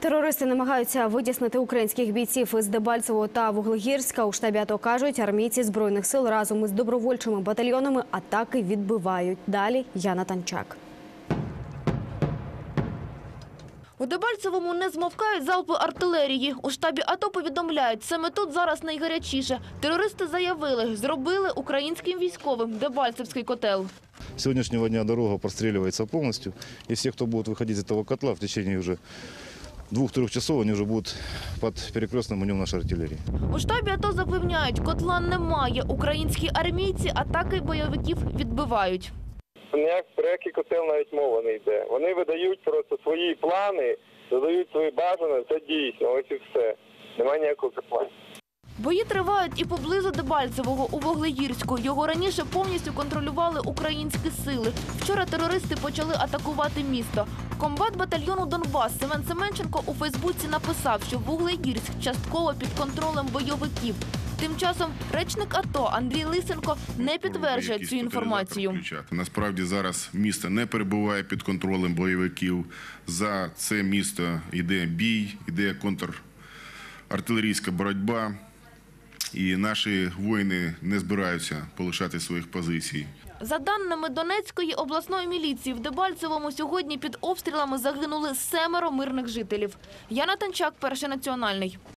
Терористи намагаються витіснити українських бійців із Дебальцевого та Вуглегірська. У штабі АТО кажуть, армійці збройних сил разом із добровольчими батальйонами атаки відбивають. Далі Яна Танчак. У Дебальцевому не змовкають залпи артилерії. У штабі АТО повідомляють, саме тут зараз найгарячіше. Терористи заявили, зробили українським військовим Дебальцевський котел. С сегодняшнего дня дорога простреливается полностью, и все, кто будут выходить из этого котла в течение уже двух-трех часов, они уже будут под перекрестным огнем нашей артиллерии. У штабі АТО запевняють, котла немає. Українські армійці атаки бойовиків відбивають. Ніяк про який котел навіть мова не йде. Вони видають просто свої плани, додають свої бажання, це дійсно, ось і все. Немає ніякого котла. Бої тривають і поблизу Дебальцевого у Воглеїрську. Його раніше повністю контролювали українські сили. Вчора терористи почали атакувати місто. Комбат батальйону Донбас Семен Семенченко у Фейсбуці написав, що Вуглеїрськ частково під контролем бойовиків. Тим часом речник АТО Андрій Лисенко не підтверджує цю інформацію. Насправді зараз місто не перебуває під контролем бойовиків. За це місто йде бій, йде контрартилерійська боротьба. І наші воїни не збираються полишати своїх позицій. За даними Донецької обласної міліції, в Дебальцевому сьогодні під обстрілами загинули семеро мирних жителів. Яна Танчак, перший національний.